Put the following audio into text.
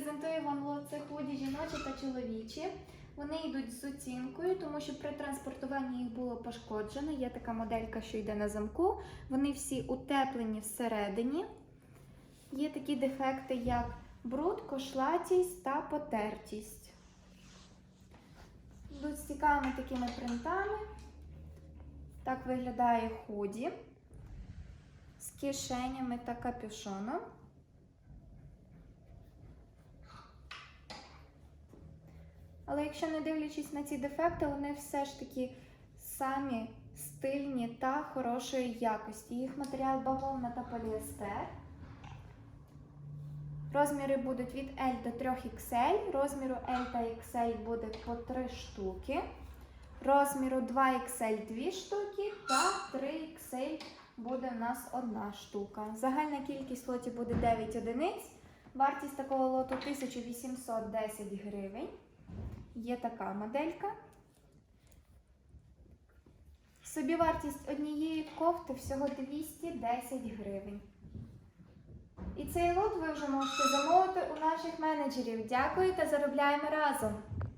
презентую вам лот це худі жіночі та чоловічі. Вони йдуть з оцінкою, тому що при транспортуванні їх було пошкоджено. Є така моделька, що йде на замку. Вони всі утеплені всередині. Є такі дефекти, як бруд, кошлатість та потертість. Йдуть з цікавими такими принтами. Так виглядає худі з кишенями та капюшоном. Але якщо не дивлячись на ці дефекти, вони все ж таки самі стильні та хорошої якості. Їх матеріал бавовна та поліестер. Розміри будуть від L до 3XL, розміру L та XL буде по 3 штуки. Розміру 2XL 2 штуки та 3XL буде в нас одна штука. Загальна кількість лотів буде 9 одиниць. Вартість такого лоту 1810 гривень. Є така моделька. Собівартість однієї кофти всього 210 гривень. І цей лот ви вже можете замовити у наших менеджерів. Дякую та заробляємо разом!